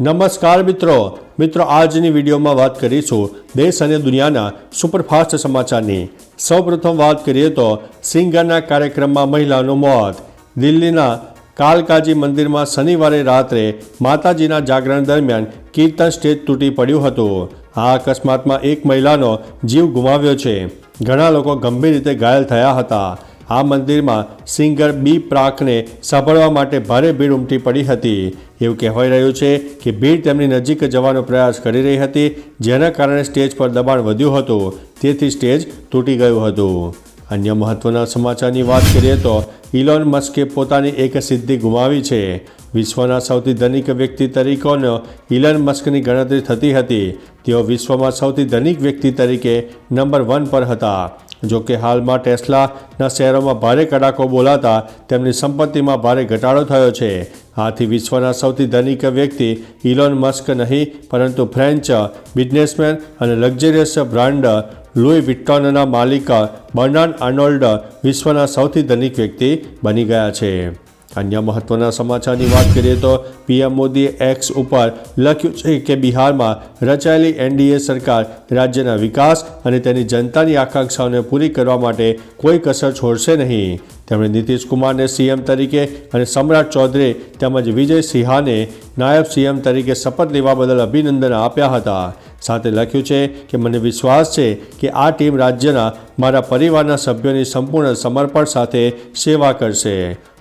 નમસ્કાર મિત્રો. મિત્રો, આજની વિડીયોમાં વાત કરીશું દેશ અને દુનિયાના સુપરફાસ્ટ સમાચારની. સૌપ્રથમ વાત કરીએ તો સિંગરના કાર્યક્રમમાં મહિલાનું મોત. દિલ્હીના કાલકાજી મંદિરમાં શનિવારે રાત્રે માતાજીના જાગરણ દરમિયાન કીર્તન સ્ટેજ તૂટી પડ્યું હતું. આ અકસ્માતમાં એક મહિલાનો જીવ ગુમાવ્યો છે. ઘણા લોકો ગંભીર રીતે ઘાયલ થયા હતા. આ મંદિરમાં સિંગર બી પ્રાકને સાંભળવા માટે ભારે ભીડ ઉમટી પડી હતી. એવું કહેવાઈ રહ્યું છે કે ભીડ તેમની નજીક જવાનો પ્રયાસ કરી રહી હતી, જેના કારણે સ્ટેજ પર દબાણ વધ્યું હતું. તેથી સ્ટેજ તૂટી ગયું હતું. અન્ય મહત્વના સમાચારની વાત કરીએ તો ઇલોન મસ્કે પોતાની એક સિદ્ધિ ગુમાવી છે. વિશ્વના સૌથી ધનિક વ્યક્તિ તરીકેનો ઇલોન મસ્કની ગણતરી થતી હતી. તેઓ વિશ્વમાં સૌથી ધનિક વ્યક્તિ તરીકે નંબર વન પર હતા. જો કે હાલમાં ટેસ્લાના શેરોમાં ભારે કડાકો બોલાતા તેમની સંપત્તિમાં ભારે ઘટાડો થયો છે. આથી વિશ્વના સૌથી ધનિક વ્યક્તિ ઇલોન મસ્ક નહીં, પરંતુ ફ્રેન્ચ બિઝનેસમેન અને લક્ઝરિયસ બ્રાન્ડ લુઈ વિટ્ટોનના માલિક બર્નાર્ડ આર્નોલ્ડ વિશ્વના સૌથી ધનિક વ્યક્તિ બની ગયા છે. અન્ય મહત્વના સમાચારની વાત કરીએ તો પીએમ મોદીએ એક્સ ઉપર લખ્યું છે કે બિહારમાં રચાયેલી એનડીએ સરકાર રાજ્યના વિકાસ અને તેની જનતાની આકાંક્ષાઓને પૂરી કરવા માટે કોઈ કસર છોડશે નહીં. તેમણે નીતિશ કુમારને સીએમ તરીકે અને સમ્રાટ ચૌધરી તેમજ વિજય સિંહાને નાયબ સીએમ તરીકે શપથ લેવા બદલ અભિનંદન આપ્યા હતા. સાથે લખ્યું છે કે મને વિશ્વાસ છે કે આ ટીમ રાજ્યના મારા પરિવારના સભ્યોની સંપૂર્ણ સમર્પણ સાથે સેવા કરશે.